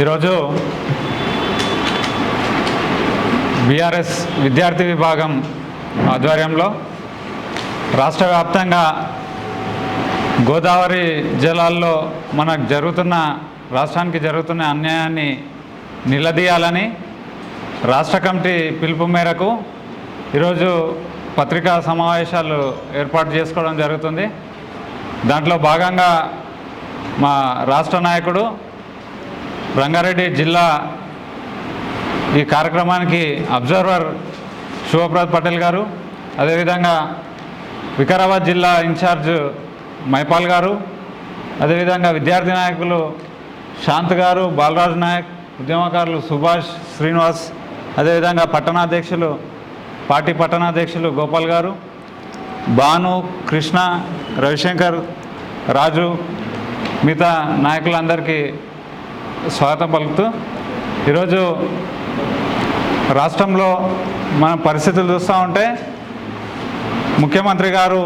ఈరోజు బీఆర్ఎస్ విద్యార్థి విభాగం ఆధ్వర్యంలో రాష్ట్ర వ్యాప్తంగా గోదావరి జిల్లాల్లో మనకు జరుగుతున్న రాష్ట్రానికి జరుగుతున్న అన్యాయాన్ని నిలదీయాలని రాష్ట్ర కమిటీ పిలుపు మేరకు ఈరోజు పత్రికా సమావేశాలు ఏర్పాటు చేసుకోవడం జరుగుతుంది. దాంట్లో భాగంగా మా రాష్ట్ర నాయకుడు రంగారెడ్డి జిల్లా ఈ కార్యక్రమానికి అబ్జర్వర్ శివప్రద్ పటేల్ గారు అదేవిధంగా వికారాబాద్ జిల్లా ఇన్ఛార్జ్ మైపాల్ గారు అదేవిధంగా విద్యార్థి నాయకులు శాంత్ గారు బాలరాజు నాయక్ ఉద్యమకారులు సుభాష్ శ్రీనివాస్ అదేవిధంగా పట్టణాధ్యక్షులు పార్టీ పట్టణాధ్యక్షులు గోపాల్ గారు భాను కృష్ణ రవిశంకర్ రాజు మిగతా నాయకులందరికీ స్వాగతం పలుకుతూ ఈరోజు రాష్ట్రంలో మన పరిస్థితులు చూస్తూ ఉంటే ముఖ్యమంత్రి గారు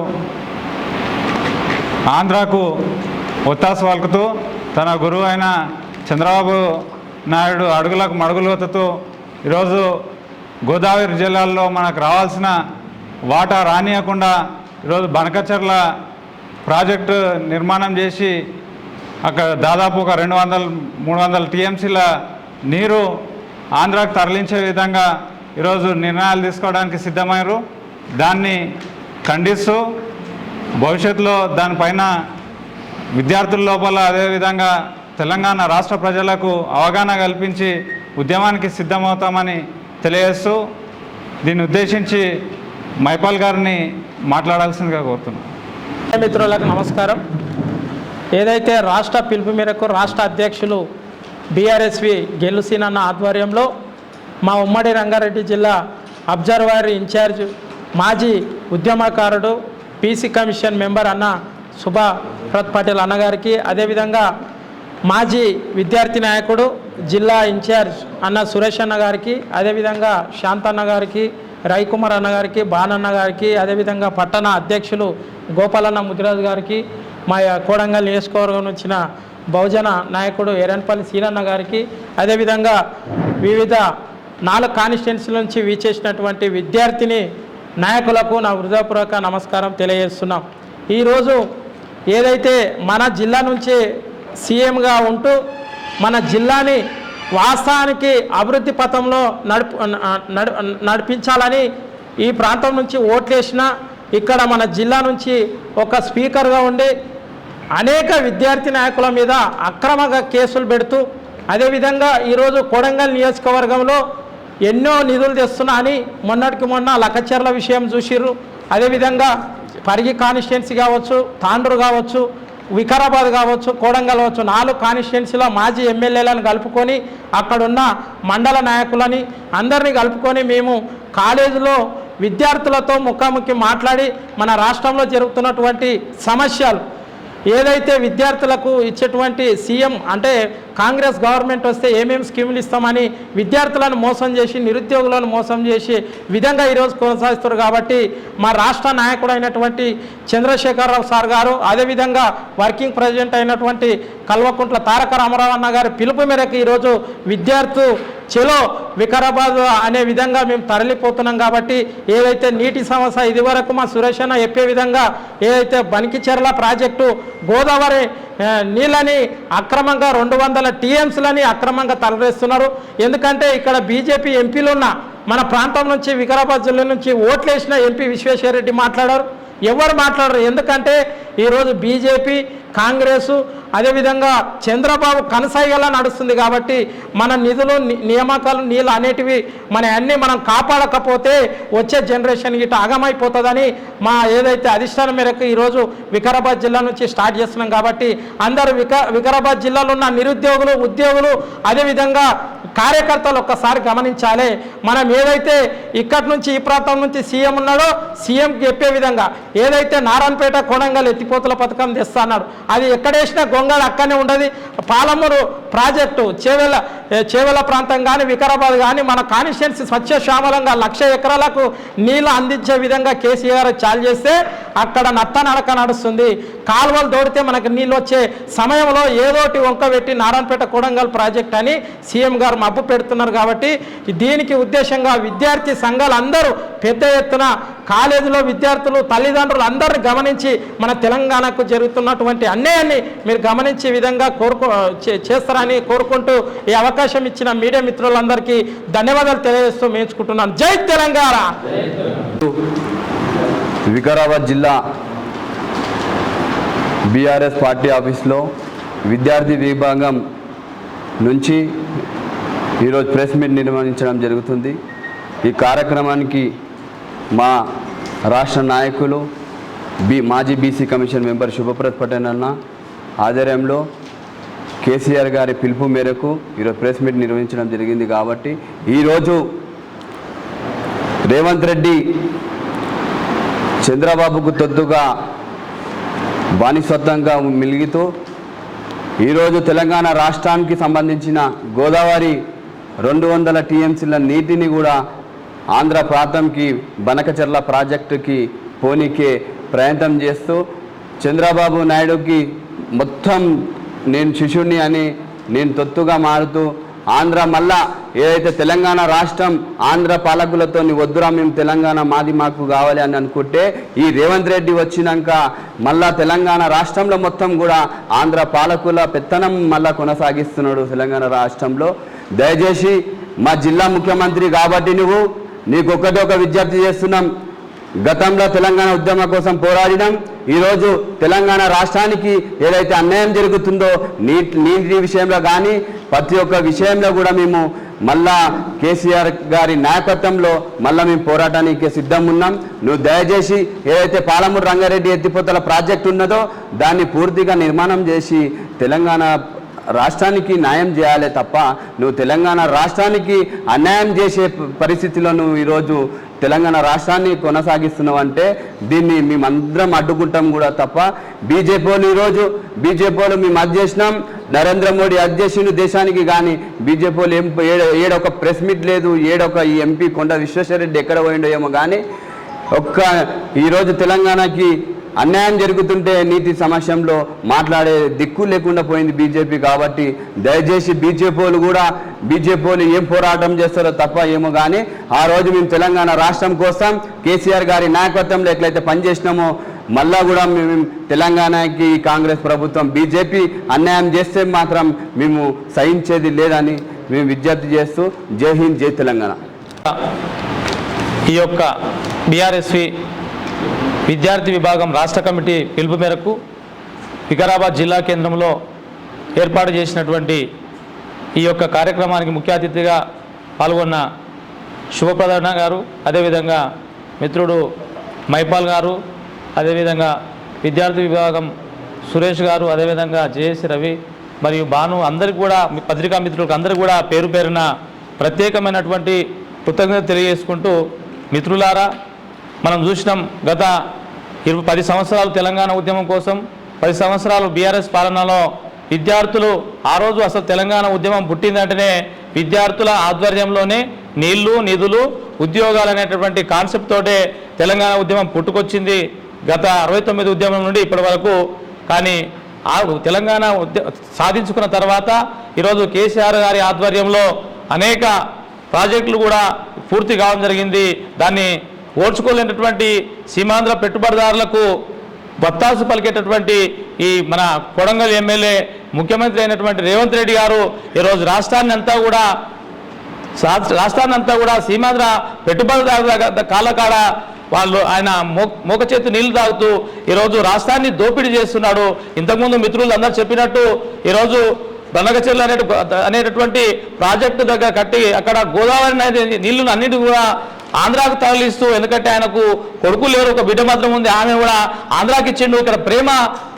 ఆంధ్రాకు ఒత్తాసు పలుకుతూ తన గురువు అయిన చంద్రబాబు నాయుడు అడుగులకు మడుగులోతుతూ ఈరోజు గోదావరి జిల్లాల్లో మనకు రావాల్సిన వాటా రానియకుండా ఈరోజు బనకచర్ల ప్రాజెక్టు నిర్మాణం చేసి అక్కడ దాదాపు ఒక రెండు వందల మూడు వందల టీఎంసీల నీరు ఆంధ్రాకు తరలించే విధంగా ఈరోజు నిర్ణయాలు తీసుకోవడానికి సిద్ధమయ్యారు దాన్ని ఖండిస్తూ భవిష్యత్తులో దానిపైన విద్యార్థుల లోపల అదేవిధంగా తెలంగాణ రాష్ట్ర ప్రజలకు అవగాహన కల్పించి ఉద్యమానికి సిద్ధమవుతామని తెలియజేస్తూ దీన్ని ఉద్దేశించి మైపాల్ గారిని మాట్లాడాల్సిందిగా కోరుతున్నాను మిత్రులకు నమస్కారం. ఏదైతే రాష్ట్ర పిలుపు మేరకు రాష్ట్ర అధ్యక్షులు బీఆర్ఎస్వి గెలుసీనన్న ఆధ్వర్యంలో మా ఉమ్మడి రంగారెడ్డి జిల్లా అబ్జర్వర్ ఇన్ఛార్జ్ మాజీ ఉద్యమకారుడు పీసీ కమిషన్ మెంబర్ అన్న సుభా ప్రత్ పటేల్ అన్నగారికి అదేవిధంగా మాజీ విద్యార్థి నాయకుడు జిల్లా ఇన్ఛార్జ్ అన్న సురేష్ అన్న గారికి అదేవిధంగా శాంతన్న గారికి రవికుమార్ అన్న గారికి బానన్న గారికి అదేవిధంగా పట్టణ అధ్యక్షులు గోపాలన్న ముదిరాజు గారికి మా కోడంగల్ నియోజకవర్గం వచ్చిన బహుజన నాయకుడు ఎరన్పల్లి సీనన్న గారికి అదేవిధంగా వివిధ నాలుగు కాన్స్టిట్యున్సీల నుంచి వీచేసినటువంటి విద్యార్థిని నాయకులకు నా హృదయపూర్వక నమస్కారం తెలియజేస్తున్నాం. ఈరోజు ఏదైతే మన జిల్లా నుంచి సీఎంగా ఉంటూ మన జిల్లాని వాస్తవానికి అభివృద్ధి పథంలో నడుపు నడు నడిపించాలని ఈ ప్రాంతం నుంచి ఓట్లేసిన ఇక్కడ మన జిల్లా నుంచి ఒక స్పీకర్గా ఉండి అనేక విద్యార్థి నాయకుల మీద అక్రమంగా కేసులు పెడుతూ అదేవిధంగా ఈరోజు కొడంగల్ నియోజకవర్గంలో ఎన్నో నిధులు తెస్తున్నా అని మొన్నటికి మొన్న లక్కచెర్ల విషయం చూసిర్రు. అదేవిధంగా పరిగి కాన్స్టిట్యున్సీ కావచ్చు తాండ్రు కావచ్చు వికారాబాద్ కావచ్చు కోడంగల్ కావచ్చు నాలుగు కాన్స్టిట్యున్సీలో మాజీ ఎమ్మెల్యేలను కలుపుకొని అక్కడున్న మండల నాయకులని అందరినీ కలుపుకొని మేము కాలేజీలో విద్యార్థులతో ముఖాముఖి మాట్లాడి మన రాష్ట్రంలో జరుగుతున్నటువంటి సమస్యలు. ఏదైతే విద్యార్థులకు ఇచ్చేటువంటి సీఎం అంటే కాంగ్రెస్ గవర్నమెంట్ వస్తే ఏమేమి స్కీములు ఇస్తామని విద్యార్థులను మోసం చేసి నిరుద్యోగులను మోసం చేసి విధంగా ఈరోజు కొనసాగిస్తారు కాబట్టి మా రాష్ట్ర నాయకుడు అయినటువంటి చంద్రశేఖరరావు సార్ గారు అదేవిధంగా వర్కింగ్ ప్రెసిడెంట్ అయినటువంటి కల్వకుంట్ల తారక రామారావు అన్న గారి పిలుపు మేరకు ఈరోజు విద్యార్థు చెలో వికారాబాద్ అనే విధంగా మేము తరలిపోతున్నాం కాబట్టి ఏదైతే నీటి సమస్య ఇది వరకు మా సురేష్ అన్న చెప్పే విధంగా ఏదైతే బనికిచెర్ల ప్రాజెక్టు గోదావరి నీళ్ళని అక్రమంగా రెండు వందల టీఎంసీలని అక్రమంగా తరలిస్తున్నారు. ఎందుకంటే ఇక్కడ బీజేపీ ఎంపీలు ఉన్న మన ప్రాంతం నుంచి వికారాబాద్ జిల్లా నుంచి ఓట్లేసిన ఎంపీ విశ్వేశ్వరరెడ్డి మాట్లాడారు. ఎవరు మాట్లాడరు. ఎందుకంటే ఈరోజు బీజేపీ కాంగ్రెసు అదేవిధంగా చంద్రబాబు కనసాగేలా నడుస్తుంది కాబట్టి మన నిధులు నియామకాలు నీళ్ళు అనేటివి మన అన్నీ మనం కాపాడకపోతే వచ్చే జనరేషన్ గిట్ట అగమైపోతుందని మా ఏదైతే అధిష్టానం మేరకు ఈరోజు వికారాబాద్ జిల్లా నుంచి స్టార్ట్ చేస్తున్నాం కాబట్టి అందరూ వికారాబాద్ జిల్లాలో ఉన్న నిరుద్యోగులు ఉద్యోగులు అదేవిధంగా కార్యకర్తలు ఒక్కసారి గమనించాలి. మనం ఏదైతే ఇక్కడి నుంచి ఈ ప్రాంతం నుంచి సీఎం ఉన్నాడో సీఎంకి చెప్పే విధంగా ఏదైతే నారాయణపేట కొడంగల్ ఎత్తిపోతుల పథకం తెస్తా అన్నాడు అది ఎక్కడేసినా గొంగళ అక్కడనే ఉండదు. పాలమూరు ప్రాజెక్టు చేవెల చేవెల ప్రాంతం కానీ వికారాబాద్ కానీ మన కాన్స్టిట్యున్సీ స్వచ్ఛ శ్యామలంగా లక్ష ఎకరాలకు నీళ్ళు అందించే విధంగా కేసీఆర్ చాలు చేస్తే అక్కడ నత్త నడక నడుస్తుంది. కాలువలు దోడితే మనకు నీళ్ళు వచ్చే సమయంలో ఏదోటి వంక పెట్టి నారాయణపేట కొడంగల్ ప్రాజెక్ట్ అని సీఎం గారు మబ్బు పెడుతున్నారు కాబట్టి దీనికి ఉద్దేశంగా విద్యార్థి సంఘాలు అందరూ పెద్ద ఎత్తున కాలేజీలో విద్యార్థులు తల్లిదండ్రులు అందరిని గమనించి మన తెలంగాణకు జరుగుతున్నటువంటి అన్యాయాన్ని మీరు గమనించే విధంగా కోరుకో చేస్తారని కోరుకుంటూ ఈ అవకాశం ఇచ్చిన మీడియా మిత్రులందరికీ ధన్యవాదాలు తెలియజేస్తూ మేంచుకుంటున్నాను జై తెలంగాణ! వికారాబాద్ జిల్లా బీఆర్ఎస్ పార్టీ ఆఫీస్లో విద్యార్థి విభాగం నుంచి ఈరోజు ప్రెస్ మీట్ నిర్వహించడం జరుగుతుంది. ఈ కార్యక్రమానికి మా రాష్ట్ర నాయకులు బి మాజీ BC commission member Shubhaprat Patel అన్న ఆధ్వర్యంలో కేసీఆర్ గారి పిలుపు మేరకు ఈరోజు ప్రెస్ మీట్ నిర్వహించడం జరిగింది కాబట్టి ఈరోజు రేవంత్ రెడ్డి చంద్రబాబుకు తొద్దుగా బానిసత్వంగా మిలిగితూ ఈరోజు తెలంగాణ రాష్ట్రానికి సంబంధించిన గోదావరి రెండు వందల టీఎంసీల నీటిని కూడా ఆంధ్ర ప్రాంతంకి బనకచర్ల ప్రాజెక్టుకి పోనీకే ప్రయత్నం చేస్తూ చంద్రబాబు నాయుడుకి మొత్తం నేను శిష్యుణ్ణి అని నేను తొత్తుగా మారుతూ ఆంధ్ర మళ్ళా ఏదైతే తెలంగాణ రాష్ట్రం ఆంధ్ర పాలకులతో వద్దురా మేము తెలంగాణ మాది మాకు కావాలి అని అనుకుంటే ఈ రేవంత్ రెడ్డి వచ్చినాక మళ్ళా తెలంగాణ రాష్ట్రంలో మొత్తం కూడా ఆంధ్ర పాలకుల పెత్తనం మళ్ళా కొనసాగిస్తున్నాడు తెలంగాణ రాష్ట్రంలో. దయచేసి మా జిల్లా ముఖ్యమంత్రి కాబట్టి నువ్వు నీకు ఒకటి ఒక విజ్ఞప్తి చేస్తున్నాం. గతంలో తెలంగాణ ఉద్యమం కోసం పోరాడినాం. ఈరోజు తెలంగాణ రాష్ట్రానికి ఏదైతే అన్యాయం జరుగుతుందో నీటి నీటి విషయంలో కానీ ప్రతి ఒక్క విషయంలో కూడా మేము మళ్ళా కేసీఆర్ గారి నాయకత్వంలో మళ్ళా మేము పోరాటానికి సిద్ధం ఉన్నాం. నువ్వు దయచేసి ఏదైతే పాలమూరు రంగారెడ్డి ఎత్తిపోతల ప్రాజెక్ట్ ఉన్నదో దాన్ని పూర్తిగా నిర్మాణం చేసి తెలంగాణ రాష్ట్రానికి న్యాయం చేయాలే తప్ప నువ్వు తెలంగాణ రాష్ట్రానికి అన్యాయం చేసే పరిస్థితిలో నువ్వు ఈరోజు తెలంగాణ రాష్ట్రాన్ని కొనసాగిస్తున్నావు అంటే దీన్ని మేమందరం అడ్డుకుంటాం కూడా తప్ప బీజేపీలు ఈరోజు బీజేపీలు మేము అది చేసినాం నరేంద్ర మోడీ అది చేసిండు దేశానికి కానీ బీజేపీలు ఏం ఏడొక ప్రెస్ మీట్ లేదు ఏడొక ఈ ఎంపీ కొండ విశ్వేశ్వరరెడ్డి ఎక్కడ పోయిండో ఏమో కానీ ఒక్క ఈరోజు తెలంగాణకి అన్యాయం జరుగుతుంటే నీతి సమస్యంలో మాట్లాడే దిక్కు లేకుండా పోయింది బీజేపీ కాబట్టి దయచేసి బీజేపీలు కూడా బీజేపీలు ఏం పోరాటం చేస్తారో తప్ప ఏమో కానీ ఆ రోజు మేము తెలంగాణ రాష్ట్రం కోసం కేసీఆర్ గారి నాయకత్వంలో ఎట్లయితే పనిచేసినామో మళ్ళా కూడా మేము తెలంగాణకి కాంగ్రెస్ ప్రభుత్వం బీజేపీ అన్యాయం చేస్తే మాత్రం మేము సహించేది లేదని మేము విజ్ఞప్తి చేస్తూ జై హింద్ జై తెలంగాణ. ఈ యొక్క బీఆర్ఎస్వి విద్యార్థి విభాగం రాష్ట్ర కమిటీ పిలుపు మేరకు వికారాబాద్ జిల్లా కేంద్రంలో ఏర్పాటు చేసినటువంటి ఈ యొక్క కార్యక్రమానికి ముఖ్య అతిథిగా పాల్గొన్న శుభప్రదన గారు అదేవిధంగా మిత్రుడు మైపాల్ గారు అదేవిధంగా విద్యార్థి విభాగం సురేష్ గారు అదేవిధంగా జేఎస్ రవి మరియు భాను అందరికి కూడా పత్రికా మిత్రులకు అందరు కూడా పేరు పేరున ప్రత్యేకమైనటువంటి కృతజ్ఞత తెలియజేసుకుంటూ మిత్రులారా మనం చూసినాం గత ఇరవై పది సంవత్సరాలు తెలంగాణ ఉద్యమం కోసం పది సంవత్సరాలు బీఆర్ఎస్ పాలనలో విద్యార్థులు ఆ రోజు అసలు తెలంగాణ ఉద్యమం పుట్టిందంటేనే విద్యార్థుల ఆధ్వర్యంలోనే నీళ్ళు నిధులు ఉద్యోగాలు అనేటటువంటి కాన్సెప్ట్ తోటే తెలంగాణ ఉద్యమం పుట్టుకొచ్చింది. గత అరవై తొమ్మిది ఉద్యమం నుండి ఇప్పటి వరకు. కానీ ఆ తెలంగాణ ఉద్య సాధించుకున్న తర్వాత ఈరోజు కేసీఆర్ గారి ఆధ్వర్యంలో అనేక ప్రాజెక్టులు కూడా పూర్తి కావడం జరిగింది. దాన్ని ఓడ్చుకోలేనటువంటి సీమాంధ్ర పెట్టుబడిదారులకు బత్తాసు పలికేటటువంటి ఈ మన కొడంగల్ ఎమ్మెల్యే ముఖ్యమంత్రి అయినటువంటి రేవంత్ రెడ్డి గారు ఈరోజు రాష్ట్రాన్ని అంతా కూడా రాష్ట్రాన్ని అంతా కూడా సీమాంధ్ర పెట్టుబడిదారుల కాలకాడ వాళ్ళు ఆయన మో మోక చేతి నీళ్ళు తాగుతూ ఈరోజు రాష్ట్రాన్ని దోపిడీ చేస్తున్నాడు. ఇంతకుముందు మిత్రులు అందరూ చెప్పినట్టు ఈరోజు బనగచెర్లు అనే అనేటటువంటి ప్రాజెక్టు దగ్గర కట్టి అక్కడ గోదావరి నది నీళ్ళను అన్నిటి కూడా ఆంధ్రాకు తరలిస్తూ ఎందుకంటే ఆయనకు కొడుకు లేరు ఒక బిడ్డ మాత్రం ఉంది. ఆమె కూడా ఆంధ్రాకి ఇచ్చిండు. ఇక్కడ ప్రేమ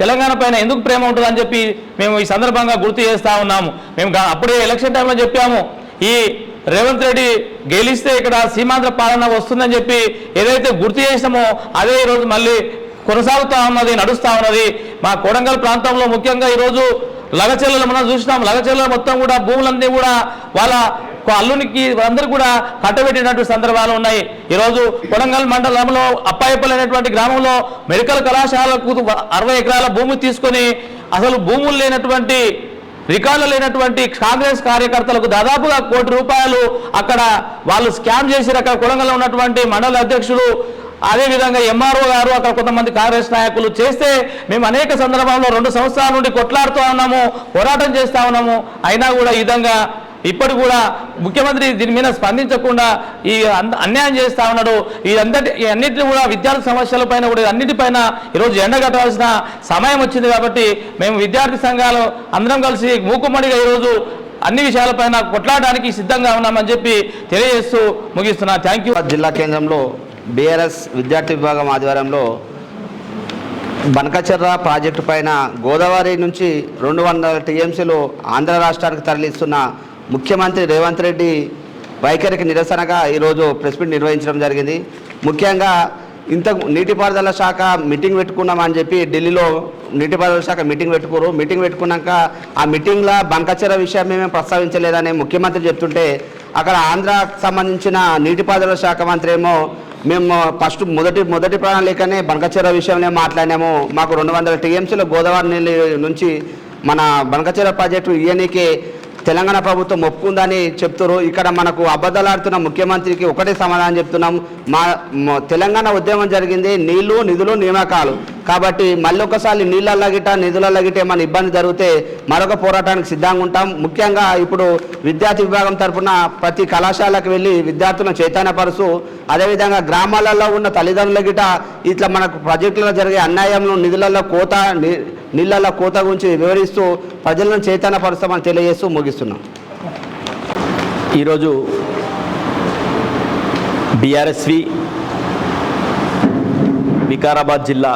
తెలంగాణ పైన ఎందుకు ప్రేమ ఉంటుందని చెప్పి మేము ఈ సందర్భంగా గుర్తు చేస్తా ఉన్నాము. మేము అప్పుడే ఎలక్షన్ టైంలో చెప్పాము. ఈ రేవంత్ రెడ్డి గెలిస్తే ఇక్కడ సీమాంధ్ర పాలన వస్తుందని చెప్పి ఏదైతే గుర్తు చేసినామో అదే ఈరోజు మళ్ళీ కొనసాగుతా ఉన్నది నడుస్తూ ఉన్నది. మా కొడంగల్ ప్రాంతంలో ముఖ్యంగా ఈరోజు లగచెల్లలు మనం చూసినాం. లగచెల్లలు మొత్తం కూడా భూములన్నీ కూడా వాళ్ళ అల్లునికి అందరూ కూడా కట్టబెట్టినటువంటి సందర్భాలు ఉన్నాయి. ఈరోజు కొడంగల్ మండలంలో అప్పాయపల్లి అనేటువంటి గ్రామంలో మెడికల్ కళాశాలకు అరవై ఎకరాల భూమి తీసుకొని అసలు భూములు లేనటువంటి రికార్డులు లేనటువంటి కాంగ్రెస్ కార్యకర్తలకు దాదాపుగా కోటి రూపాయలు అక్కడ వాళ్ళు స్కామ్ చేసి అక్కడ కొడంగల్లో ఉన్నటువంటి మండల అధ్యక్షుడు అదేవిధంగా ఎంఆర్ఓ గారు అక్కడ కొంతమంది కాంగ్రెస్ నాయకులు చేస్తే మేము అనేక సందర్భాల్లో రెండు సంవత్సరాల నుండి కొట్లాడుతూ ఉన్నాము పోరాటం చేస్తూ ఉన్నాము. అయినా కూడా ఈ విధంగా ఇప్పుడు కూడా ముఖ్యమంత్రి దీని మీద స్పందించకుండా ఈ అన్యాయం చేస్తా ఉన్నాడు. ఈ అందరి అన్నింటిని కూడా విద్యార్థి సమస్యల పైన కూడా అన్నిటిపైన ఈరోజు ఎండగట్టాల్సిన సమయం వచ్చింది కాబట్టి మేము విద్యార్థి సంఘాలు అందరం కలిసి మూకుమ్మడిగా ఈరోజు అన్ని విషయాలపైన కొట్లాడడానికి సిద్ధంగా ఉన్నామని చెప్పి తెలియజేస్తూ ముగిస్తున్నా. థ్యాంక్ యూ జిల్లా కేంద్రంలో బీఆర్ఎస్ విద్యార్థి విభాగం ఆధ్వర్యంలో బనకచర్ర ప్రాజెక్టు పైన గోదావరి నుంచి రెండు వందల టీఎంసీలు ఆంధ్ర రాష్ట్రానికి తరలిస్తున్న ముఖ్యమంత్రి రేవంత్ రెడ్డి వైఖరికి నిరసనగా ఈరోజు ప్రెస్ మీట్ నిర్వహించడం జరిగింది. ముఖ్యంగా ఇంత నీటిపారుదల శాఖ మీటింగ్ పెట్టుకున్నామని చెప్పి ఢిల్లీలో నీటిపారుదల శాఖ మీటింగ్ పెట్టుకోరు మీటింగ్ పెట్టుకున్నాక ఆ మీటింగ్లో బంకచెర విషయం మేమే ప్రస్తావించలేదని ముఖ్యమంత్రి చెప్తుంటే అక్కడ ఆంధ్రాకు సంబంధించిన నీటిపారుదల శాఖ మంత్రి ఏమో మేము ఫస్ట్ మొదటి మొదటి ప్రణాళికనే బంకచెర విషయంలో మాట్లాడినాము. మాకు రెండు వందల టీఎంసీలో గోదావరి నీళ్ళు నుంచి మన బంకచెర ప్రాజెక్టు ఇయనికి తెలంగాణ ప్రభుత్వం ఒప్పుకుందని చెప్తారు ఇక్కడ మనకు అబద్ధాలాడుతున్న ముఖ్యమంత్రికి ఒకటే సమాధానం చెప్తున్నాం మా మా తెలంగాణ ఉద్యమం జరిగింది. నీళ్ళు నిధులు నియామకాలు. కాబట్టి మళ్ళీ ఒకసారి నీళ్ళల్లో గిట్ట నిధులలో గిట్ట ఏమైనా ఇబ్బంది జరిగితే మరొక పోరాటానికి సిద్ధంగా ఉంటాం. ముఖ్యంగా ఇప్పుడు విద్యార్థి విభాగం తరపున ప్రతి కళాశాలకు వెళ్ళి విద్యార్థులను చైతన్యపరుస్తూ అదేవిధంగా గ్రామాలలో ఉన్న తల్లిదండ్రుల గిట ఇట్లా మనకు ప్రాజెక్టులలో జరిగే అన్యాయంలో నిధులలో కోత ని- నీళ్ళల్లో కోత గురించి వివరిస్తూ ప్రజలను చైతన్యపరుస్తామని తెలియజేస్తూ ముగిస్తున్నాం. ఈరోజు బీఆర్ఎస్వి వికారాబాద్ జిల్లా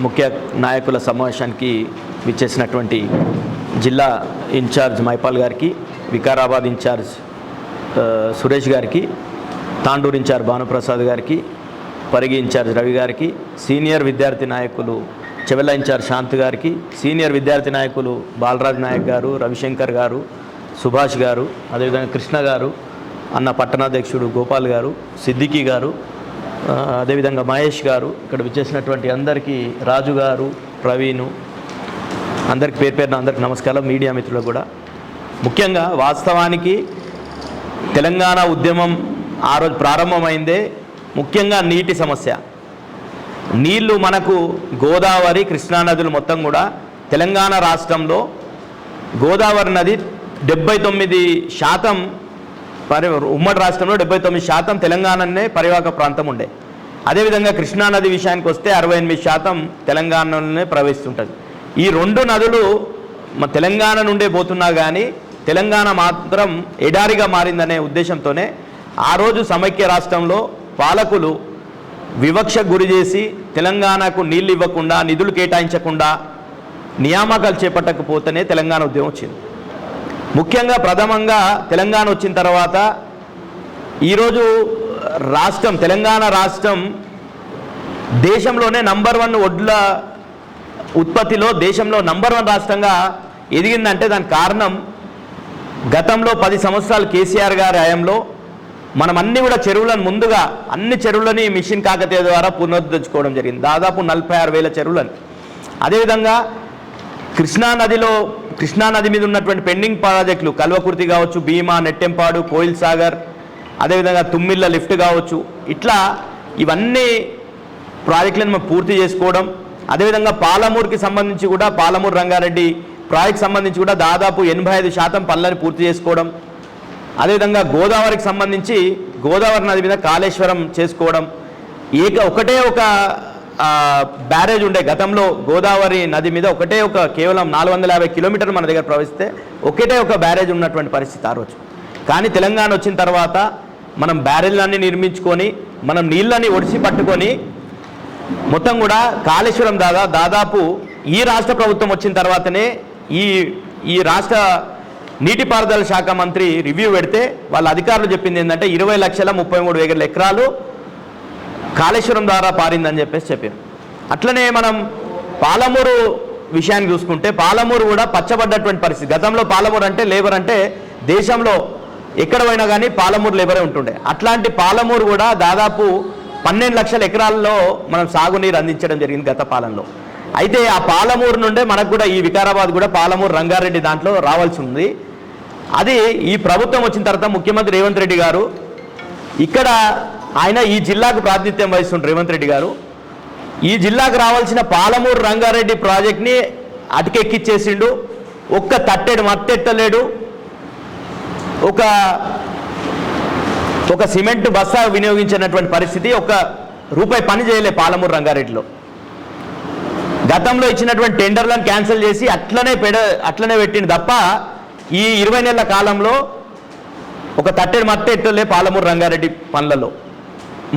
ముఖ్య నాయకుల సమావేశానికి విచ్చేసినటువంటి జిల్లా ఇన్ఛార్జ్ మైపాల్ గారికి వికారాబాద్ ఇన్ఛార్జ్ సురేష్ గారికి తాండూరు ఇన్ఛార్జ్ భానుప్రసాద్ గారికి పరిగి ఇన్ఛార్జ్ రవి గారికి సీనియర్ విద్యార్థి నాయకులు చెవెల్ల ఇన్ఛార్జ్ శాంత్ గారికి సీనియర్ విద్యార్థి నాయకులు బాలరాజ్ నాయక్ గారు రవిశంకర్ గారు సుభాష్ గారు అదేవిధంగా కృష్ణ గారు అన్న పట్టణాధ్యక్షుడు గోపాల్ గారు సిద్దికి గారు అదేవిధంగా మహేష్ గారు ఇక్కడ విచ్చేసినటువంటి అందరికీ రాజు గారు ప్రవీణు అందరికి పేరు పేరున అందరికి నమస్కారం మీడియా మిత్రులకు కూడా. ముఖ్యంగా వాస్తవానికి తెలంగాణ ఉద్యమం ఆ రోజు ప్రారంభమైందే ముఖ్యంగా నీటి సమస్య. నీళ్ళు మనకు గోదావరి కృష్ణా నదులు మొత్తం కూడా తెలంగాణ రాష్ట్రంలో గోదావరి నది డెబ్బై తొమ్మిది శాతం పరి ఉమ్మడి రాష్ట్రంలో డెబ్బై తొమ్మిది శాతం తెలంగాణనే పరివాహక ప్రాంతం ఉండే. అదేవిధంగా కృష్ణా నది విషయానికి వస్తే అరవై ఎనిమిది శాతం తెలంగాణలోనే ప్రవహిస్తుంటుంది ఈ రెండు నదులు మా తెలంగాణ నుండే పోతున్నా కానీ తెలంగాణ మాత్రం ఎడారిగా మారిందనే ఉద్దేశంతోనే ఆ రోజు సమైక్య రాష్ట్రంలో పాలకులు వివక్ష గురి చేసి తెలంగాణకు నీళ్ళు ఇవ్వకుండా నిధులు కేటాయించకుండా నియామకాలు చేపట్టకపోతేనే తెలంగాణ ఉద్యమం వచ్చింది. ముఖ్యంగా ప్రథమంగా తెలంగాణ వచ్చిన తర్వాత ఈరోజు రాష్ట్రం తెలంగాణ రాష్ట్రం దేశంలోనే నంబర్ వన్ ఒడ్ల ఉత్పత్తిలో దేశంలో నంబర్ వన్ రాష్ట్రంగా ఎదిగిందంటే దానికి కారణం గతంలో పది సంవత్సరాలు కేసీఆర్ గారి హయాంలో మనం అన్ని కూడా చెరువులను ముందుగా అన్ని చెరువులని మిషన్ కాకతీయ ద్వారా పునరుద్ధరించుకోవడం జరిగింది. దాదాపు నలభై ఆరు వేల చెరువులని. అదేవిధంగా కృష్ణా నదిలో కృష్ణా నది మీద ఉన్నటువంటి పెండింగ్ ప్రాజెక్టులు కల్వకుర్తి కావచ్చు భీమా నెట్టెంపాడు కోయిల్ సాగర్ అదేవిధంగా తుమ్మిళ్ళ లిఫ్ట్ కావచ్చు. ఇట్లా ఇవన్నీ ప్రాజెక్టులను మనం పూర్తి చేసుకోవడం అదేవిధంగా పాలమూరుకి సంబంధించి కూడా పాలమూరు రంగారెడ్డి ప్రాజెక్ట్ సంబంధించి కూడా దాదాపు ఎనభై ఐదు శాతం పనులను పూర్తి చేసుకోవడం అదేవిధంగా గోదావరికి సంబంధించి గోదావరి నది మీద కాళేశ్వరం చేసుకోవడం ఏక ఒకటే ఒక బ్యారేజ్ ఉండే గతంలో గోదావరి నది మీద ఒకటే ఒక కేవలం నాలుగు వందల యాభై కిలోమీటర్లు మన దగ్గర ప్రవహిస్తే ఒకటే ఒక బ్యారేజ్ ఉన్నటువంటి పరిస్థితి ఆ రోజు. కానీ తెలంగాణ వచ్చిన తర్వాత మనం బ్యారేజ్లన్నీ నిర్మించుకొని మనం నీళ్ళని ఒడిసి పట్టుకొని మొత్తం కూడా కాళేశ్వరం దాదా దాదాపు ఈ రాష్ట్ర ప్రభుత్వం వచ్చిన తర్వాతనే ఈ ఈ రాష్ట్ర నీటిపారుదల శాఖ మంత్రి రివ్యూ పెడితే వాళ్ళ అధికారులు చెప్పింది ఏంటంటే ఇరవై లక్షల ముప్పై మూడు వేల ఎకరాలు కాళేశ్వరం ద్వారా పారిందని చెప్పేసి చెప్పారు. అట్లనే మనం పాలమూరు విషయాన్ని చూసుకుంటే పాలమూరు కూడా పచ్చబడ్డటువంటి పరిస్థితి. గతంలో పాలమూరు అంటే లేబర్ అంటే దేశంలో ఎక్కడ పోయినా కానీ పాలమూరు లేబరే ఉంటుండే. అట్లాంటి పాలమూరు కూడా దాదాపు పన్నెండు లక్షల ఎకరాల్లో మనం సాగునీరు అందించడం జరిగింది గత పాలనలో. అయితే ఆ పాలమూరు నుండే మనకు కూడా ఈ వికారాబాద్ కూడా పాలమూరు రంగారెడ్డి దాంట్లో రావాల్సి ఉంది. అది ఈ ప్రభుత్వం వచ్చిన తర్వాత ముఖ్యమంత్రి రేవంత్ రెడ్డి గారు ఇక్కడ ఆయన ఈ జిల్లాకు ప్రాతినిధ్యం వహిస్తుంటారు రేవంత్ రెడ్డి గారు. ఈ జిల్లాకు రావాల్సిన పాలమూరు రంగారెడ్డి ప్రాజెక్ట్ని అటుకెక్కిచ్చేసిండు. ఒక్క తట్టెడు మత్తెట్టలేడు ఒక ఒక సిమెంట్ బస్సా వినియోగించినటువంటి పరిస్థితి ఒక రూపాయి పని చేయలే పాలమూరు రంగారెడ్డిలో. గతంలో ఇచ్చినటువంటి టెండర్లను క్యాన్సిల్ చేసి అట్లనే పెడ అట్లనే పెట్టింది తప్ప ఈ ఇరవై నెలల కాలంలో ఒక తట్టెడు మత్తెట్టలే పాలమూరు రంగారెడ్డి పనులలో.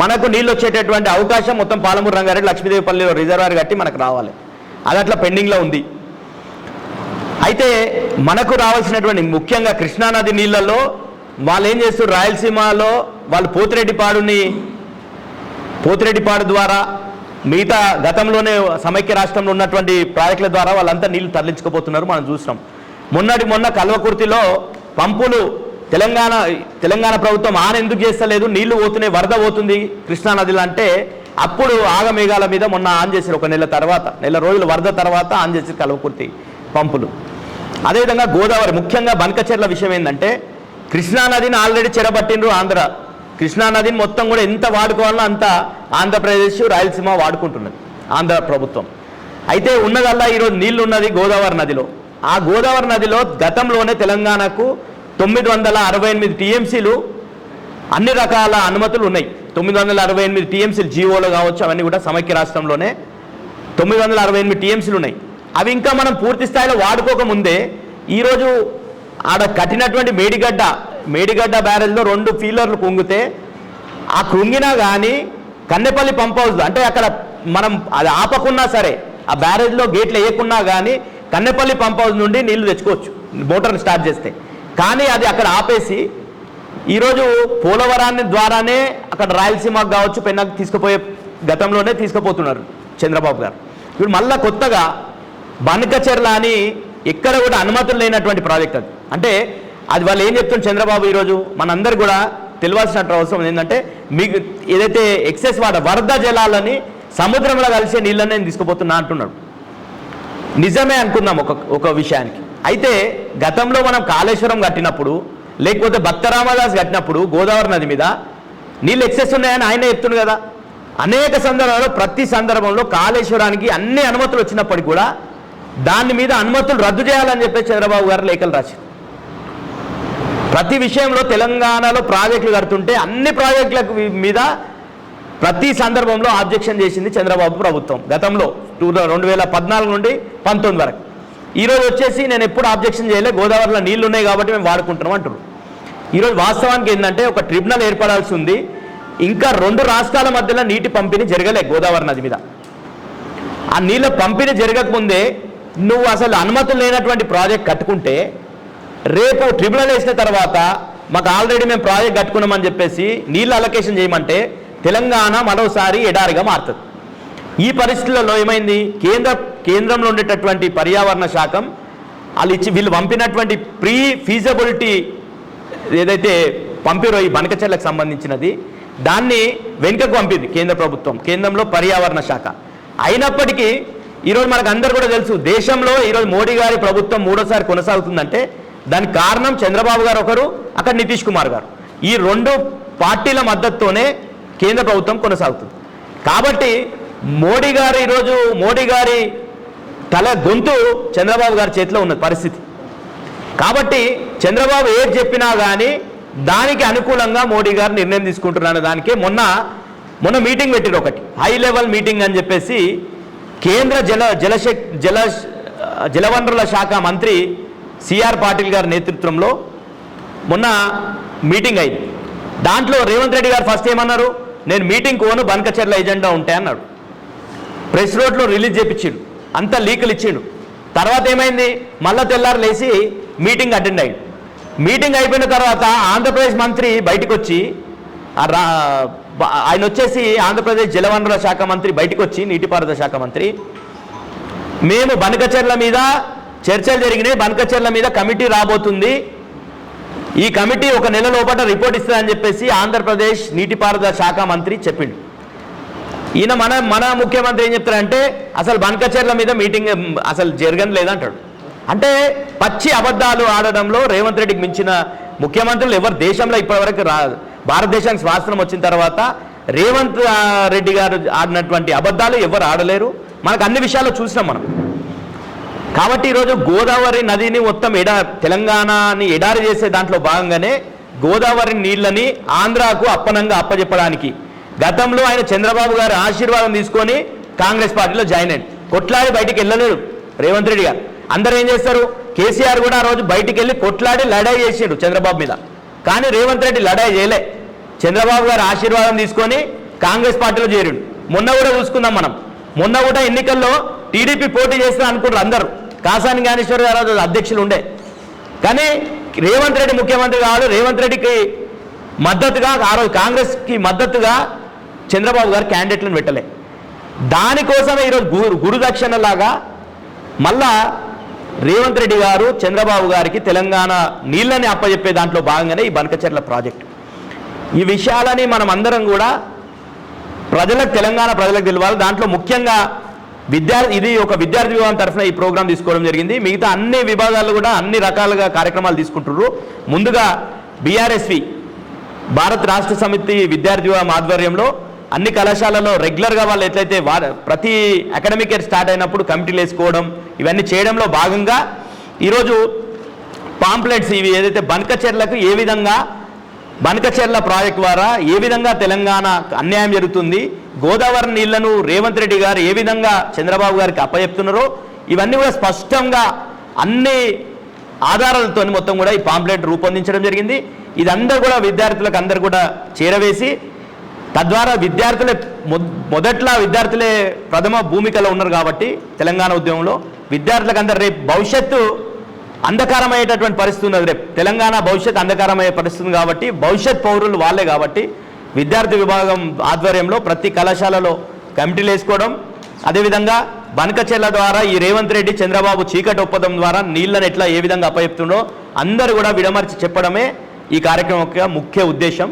మనకు నీళ్ళు వచ్చేటటువంటి అవకాశం మొత్తం పాలమూరు రంగారెడ్డి లక్ష్మీదేవిపల్లిలో రిజర్వాయర్ కట్టి మనకు రావాలి. అది అట్లా పెండింగ్లో ఉంది. అయితే మనకు రావాల్సినటువంటి ముఖ్యంగా కృష్ణానది నీళ్ళల్లో వాళ్ళు ఏం చేస్తారు రాయలసీమలో వాళ్ళు పోతిరెడ్డిపాడుని పోతిరెడ్డిపాడు ద్వారా మిగతా గతంలోనే సమైక్య రాష్ట్రంలో ఉన్నటువంటి ప్రాజెక్టుల ద్వారా వాళ్ళంతా నీళ్ళు తరలించుకోబోతున్నారు మనం చూసినాం. మొన్నటి మొన్న కల్వకుర్తిలో పంపులు తెలంగాణ తెలంగాణ ప్రభుత్వం ఆన ఎందుకు చేస్తలేదు? నీళ్ళు పోతున్నాయి వరద పోతుంది కృష్ణానదిలో అంటే అప్పుడు ఆగమేఘాల మీద మొన్న ఆన్ చేశారు ఒక నెల తర్వాత. నెల రోజులు వరద తర్వాత ఆన్ చేసి కలవకుర్తి పంపులు. అదేవిధంగా గోదావరి ముఖ్యంగా బనకచెర్ల విషయం ఏంటంటే కృష్ణానదిని ఆల్రెడీ చెరబట్టిండ్రు ఆంధ్ర. కృష్ణానదిని మొత్తం కూడా ఎంత వాడుకోవాలో అంత ఆంధ్రప్రదేశ్ రాయలసీమ వాడుకుంటున్నది ఆంధ్ర ప్రభుత్వం. అయితే ఉన్నదల్లా ఈరోజు నీళ్ళు ఉన్నది గోదావరి నదిలో. ఆ గోదావరి నదిలో గతంలోనే తెలంగాణకు తొమ్మిది వందల అరవై ఎనిమిది టీఎంసీలు అన్ని రకాల అనుమతులు ఉన్నాయి. తొమ్మిది వందల అరవై ఎనిమిది టీఎంసీలు జీవోలు కావచ్చు అవన్నీ కూడా సమైక్య రాష్ట్రంలోనే. తొమ్మిది వందల అరవై ఎనిమిది టీఎంసీలు ఉన్నాయి. అవి ఇంకా మనం పూర్తి స్థాయిలో వాడుకోకముందే ఈరోజు ఆడ కట్టినటువంటి మేడిగడ్డ మేడిగడ్డ బ్యారేజ్లో రెండు ఫీలర్లు కుంగితే ఆ కృంగినా కానీ కన్నెపల్లి పంప్ హౌస్ అంటే అక్కడ మనం అది ఆపకున్నా సరే ఆ బ్యారేజ్లో గేట్లు వేయకున్నా కానీ కన్నెపల్లి పంప్ హౌస్ నుండి నీళ్ళు తెచ్చుకోవచ్చు మోటార్ని స్టార్ట్ చేస్తే. కానీ అది అక్కడ ఆపేసి ఈరోజు పోలవరాన్ని ద్వారానే అక్కడ రాయలసీమకు కావచ్చు పెన్నాకు తీసుకుపోయే గతంలోనే తీసుకుపోతున్నారు చంద్రబాబు గారు. ఇప్పుడు మళ్ళా కొత్తగా బనకచెర్ల అని ఎక్కడ కూడా అనుమతులు లేనటువంటి ప్రాజెక్ట్ అది. అంటే అది వాళ్ళు ఏం చెప్తున్నారు చంద్రబాబు ఈరోజు? మనందరు కూడా తెలియాల్సిన అవసరం ఏంటంటే మీకు ఏదైతే ఎక్సెస్ వాటర్ వరద జలాలని సముద్రంలో కలిసే నీళ్ళని నేను తీసుకుపోతున్నా అంటున్నాడు. నిజమే అనుకుందాం ఒక ఒక విషయానికి. అయితే గతంలో మనం కాళేశ్వరం కట్టినప్పుడు లేకపోతే భక్తరామదాస్ కట్టినప్పుడు గోదావరి నది మీద నీళ్ళు ఎక్సెస్ ఉన్నాయని ఆయన చెప్తుంది కదా. అనేక సందర్భాల్లో ప్రతి సందర్భంలో కాళేశ్వరానికి అన్ని అనుమతులు వచ్చినప్పటికీ కూడా దాని మీద అనుమతులు రద్దు చేయాలని చెప్పి చంద్రబాబు గారు లేఖలు రాశారు. ప్రతి విషయంలో తెలంగాణలో ప్రాజెక్టులు కడుతుంటే అన్ని ప్రాజెక్టులకు మీద ప్రతి సందర్భంలో ఆబ్జెక్షన్ చేసింది చంద్రబాబు ప్రభుత్వం గతంలో టూ రెండు వేల పద్నాలుగు నుండి పంతొమ్మిది వరకు. ఈరోజు వచ్చేసి నేను ఎప్పుడు ఆబ్జెక్షన్ చేయలే గోదావరిలో నీళ్ళు ఉన్నాయి కాబట్టి మేము వాడుకుంటున్నాం అంటారు ఈరోజు వాస్తవానికి ఏంటంటే ఒక ట్రిబ్యునల్ ఏర్పడాల్సి ఉంది. ఇంకా రెండు రాష్ట్రాల మధ్యలో నీటి పంపిణీ జరగలే గోదావరి నది మీద. ఆ నీళ్ళ పంపిణీ జరగకముందే నువ్వు అసలు అనుమతులు లేనటువంటి ప్రాజెక్ట్ కట్టుకుంటే రేపు ట్రిబ్యునల్ వేసిన తర్వాత మాకు ఆల్రెడీ మేము ప్రాజెక్ట్ కట్టుకున్నామని చెప్పేసి నీళ్ళు అలొకేషన్ చేయమంటే తెలంగాణ మరోసారి ఎడారిగా మారుతుంది. ఈ పరిస్థితులలో ఏమైంది? కేంద్ర కేంద్రంలో ఉండేటటువంటి పర్యావరణ శాఖం వాళ్ళు ఇచ్చి వీళ్ళు పంపినటువంటి ప్రీ ఫీజబిలిటీ ఏదైతే పంపిరో ఈ బనకచర్లకు సంబంధించినది దాన్ని వెనుకకు పంపింది కేంద్ర ప్రభుత్వం కేంద్రంలో పర్యావరణ శాఖ. అయినప్పటికీ ఈరోజు మనకు అందరు కూడా తెలుసు దేశంలో ఈరోజు మోడీ గారి ప్రభుత్వం మూడోసారి కొనసాగుతుందంటే దానికి కారణం చంద్రబాబు గారు ఒకరు అక్కడ నితీష్ కుమార్ గారు. ఈ రెండు పార్టీల మద్దతుతోనే కేంద్ర ప్రభుత్వం కొనసాగుతుంది. కాబట్టి మోడీ గారు ఈరోజు మోడీ గారి తల గొంతు చంద్రబాబు గారి చేతిలో ఉన్న పరిస్థితి. కాబట్టి చంద్రబాబు ఏది చెప్పినా కానీ దానికి అనుకూలంగా మోడీ గారు నిర్ణయం తీసుకుంటున్నారు దానికి మొన్న మొన్న మీటింగ్ పెట్టారు ఒకటి. హై లెవెల్ మీటింగ్ అని చెప్పేసి కేంద్ర జల జలశక్ జల జలవనరుల శాఖ మంత్రి సిఆర్ పాటిల్ గారి నేతృత్వంలో మొన్న మీటింగ్ అయింది. దాంట్లో రేవంత్ రెడ్డి గారు ఫస్ట్ ఏమన్నారు? నేను మీటింగ్ కోను బనకచర్ల ఎజెండా ఉంటాయన్నాడు ప్రెస్ రోడ్లో రిలీజ్ చేపించాడు. అంతా లీకులు ఇచ్చిండు. తర్వాత ఏమైంది? మళ్ళా తెల్లారు లేచి మీటింగ్ అటెండ్ అయ్యి మీటింగ్ అయిపోయిన తర్వాత ఆంధ్రప్రదేశ్ మంత్రి బయటకు వచ్చి రా ఆయన వచ్చేసి ఆంధ్రప్రదేశ్ జలవనరుల శాఖ మంత్రి బయటకు వచ్చి నీటిపారుదల శాఖ మంత్రి మేము బనకచెర్ల మీద చర్చలు జరిగినాయి. బనకచెర్ల మీద కమిటీ రాబోతుంది. ఈ కమిటీ ఒక నెల లోపల రిపోర్ట్ ఇస్తుందని చెప్పేసి ఆంధ్రప్రదేశ్ నీటిపారుదల శాఖ మంత్రి చెప్పిండు. ఈయన మన మన ముఖ్యమంత్రి ఏం చెప్తారంటే అసలు బనకచర్ల మీద మీటింగ్ అసలు జరగని లేదంటాడు. అంటే పచ్చి అబద్ధాలు ఆడడంలో రేవంత్ రెడ్డికి మించిన ముఖ్యమంత్రులు ఎవరు దేశంలో ఇప్పటివరకు రా భారతదేశానికి స్వాతంత్రం వచ్చిన తర్వాత రేవంత్ రెడ్డి గారు ఆడినటువంటి అబద్ధాలు ఎవరు ఆడలేరు? మనకు అన్ని విషయాల్లో చూసినాం మనం. కాబట్టి ఈరోజు గోదావరి నదిని మొత్తం ఎడా తెలంగాణని ఎడారి చేసే దాంట్లో భాగంగానే గోదావరి నీళ్ళని ఆంధ్రాకు అప్పనంగా అప్పజెప్పడానికి గతంలో ఆయన చంద్రబాబు గారి ఆశీర్వాదం తీసుకొని కాంగ్రెస్ పార్టీలో జాయిన్ అయ్యాడు కొట్లాడి బయటికి వెళ్ళలేడు రేవంత్ రెడ్డి గారు. అందరూ ఏం చేస్తారు? కేసీఆర్ కూడా ఆ రోజు బయటికి వెళ్ళి కొట్లాడి లడాయి చేసిండు చంద్రబాబు మీద. కానీ రేవంత్ రెడ్డి లడాయి చేయలే. చంద్రబాబు గారు ఆశీర్వాదం తీసుకొని కాంగ్రెస్ పార్టీలో చేరిండు. మొన్న కూడా చూసుకుందాం మనం. మొన్న కూడా ఎన్నికల్లో టీడీపీ పోటీ చేస్తారు అనుకుంటారు అందరూ. కాసాని జ్ఞానేశ్వర్ గారు అధ్యక్షులు ఉండే. కానీ రేవంత్ రెడ్డి ముఖ్యమంత్రి కావాలి. రేవంత్ రెడ్డికి మద్దతుగా ఆ రోజు కాంగ్రెస్కి మద్దతుగా చంద్రబాబు గారు క్యాండిడేట్లను పెట్టలే. దానికోసమే ఈరోజు గురు గురుదక్షిణలాగా మళ్ళా రేవంత్ రెడ్డి గారు చంద్రబాబు గారికి తెలంగాణ నీళ్ళని అప్పజెప్పే దాంట్లో భాగంగానే ఈ బనకచెర్ల ప్రాజెక్టు. ఈ విషయాలని మనం అందరం కూడా ప్రజలకు తెలంగాణ ప్రజలకు తెలియాలి దాంట్లో ముఖ్యంగా విద్యార్థి ఇది ఒక విద్యార్థి విభాగం తరఫున ఈ ప్రోగ్రాం తీసుకోవడం జరిగింది. మిగతా అన్ని విభాగాలు కూడా అన్ని రకాలుగా కార్యక్రమాలు తీసుకుంటున్నారు ముందుగా బీఆర్ఎస్వి భారత్ రాష్ట్ర సమితి విద్యార్థి విభాగం ఆధ్వర్యంలో అన్ని కళాశాలలో రెగ్యులర్గా వాళ్ళు ఎట్లయితే ప్రతి అకాడమిక్ ఇయర్ స్టార్ట్ అయినప్పుడు కమిటీలు వేసుకోవడం ఇవన్నీ చేయడంలో భాగంగా ఈరోజు పాంప్లెట్స్ ఇవి ఏదైతే బనకచెర్లకు ఏ విధంగా బనకచెర్ల ప్రాజెక్ట్ ద్వారా ఏ విధంగా తెలంగాణ అన్యాయం జరుగుతుంది గోదావరి నీళ్ళను రేవంత్ రెడ్డి గారు ఏ విధంగా చంద్రబాబు గారికి అప్పచెప్తున్నారో ఇవన్నీ కూడా స్పష్టంగా అన్ని ఆధారాలతో మొత్తం కూడా ఈ పాంప్లెట్ రూపొందించడం జరిగింది. ఇదంతా కూడా విద్యార్థులకు అందరు కూడా చేరవేసి తద్వారా విద్యార్థులే మొ- మొదట్లో విద్యార్థులే ప్రథమ భూమికలో ఉన్నారు కాబట్టి తెలంగాణ ఉద్యమంలో విద్యార్థులకు అందరు రేపు భవిష్యత్తు అంధకారమయ్యేటటువంటి పరిస్థితి ఉన్నది. రేపు తెలంగాణ భవిష్యత్ అంధకారమయ్యే పరిస్థితి కాబట్టి భవిష్యత్ పౌరులు వాళ్ళే కాబట్టి విద్యార్థి విభాగం ఆధ్వర్యంలో ప్రతి కళాశాలలో కమిటీలు వేసుకోవడం అదేవిధంగా బనకచెల్ల ద్వారా ఈ రేవంత్ రెడ్డి చంద్రబాబు చీకటి ఒప్పందం ద్వారా నీళ్ళను ఎట్లా ఏ విధంగా అప్పచెప్తుండో అందరూ కూడా విడమర్చి చెప్పడమే ఈ కార్యక్రమం యొక్క ముఖ్య ఉద్దేశం.